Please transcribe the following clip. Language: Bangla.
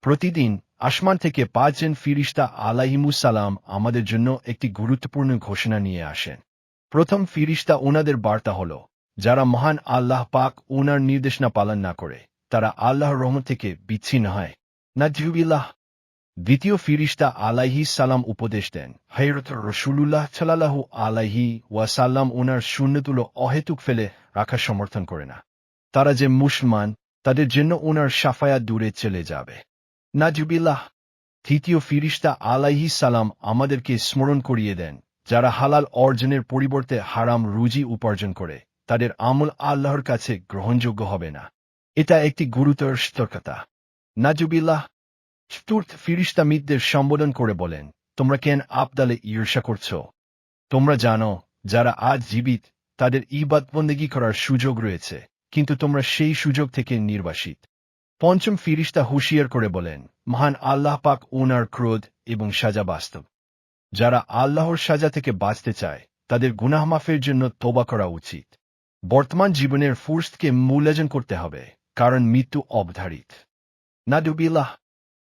প্রতিদিন আসমান থেকে পাঁচজন ফিরিস্তা আলাহিমুসালাম আমাদের জন্য একটি গুরুত্বপূর্ণ ঘোষণা নিয়ে আসেন। প্রথম ফিরিস্তা ওনাদের বার্তা হল, যারা মহান আল্লাহ পাক ওনার নির্দেশনা পালন না করে, তারা আল্লাহর রহমত থেকে বিচ্ছিন্ন হয়। নাজিবিল্লাহ দ্বিতীয় ফিরিস্তা আলাইহি সালাম উপদেশ দেন হৈরত রসুল্লাহ সাল্লাহু আলাইহি ওয়াসাল্লাম ওনার শূন্যতুলো অহেতুক ফেলে রাখার সমর্থন করে না। তারা যে মুসলমান, তাদের জন্য ওনার সাফায়া দূরে চলে যাবে। নাজিবিল্লাহ তৃতীয় ফিরিস্তা আলাইহি সালাম আমাদেরকে স্মরণ করিয়ে দেন, যারা হালাল অর্জনের পরিবর্তে হারাম রুজি উপার্জন করে, তাদের আমল আল্লাহর কাছে গ্রহণযোগ্য হবে না। এটা একটি গুরুতর সতর্কতা। নাজুবিল্লাহ চতুর্থ ফিরিস্তা মিতদের সম্বোধন করে বলেন, তোমরা কেন আবদালে ঈর্ষা করছ? তোমরা জানো, যারা আজ জীবিত, তাদের ইবাদ বন্দেগী করার সুযোগ রয়েছে, কিন্তু তোমরা সেই সুযোগ থেকে নির্বাসিত। পঞ্চম ফিরিস্তা হুঁশিয়ার করে বলেন, মহান আল্লাহ পাক ওনার ক্রোধ এবং সাজা বাস্তব। যারা আল্লাহর সাজা থেকে বাঁচতে চায়, তাদের গুনাহ মাফের জন্য তোবা করা উচিত। বর্তমান জীবনের ফুর্সকে মূল্যায়ন করতে হবে, কারণ মৃত্যু অবধারিত। না নাদুবিল্লাহ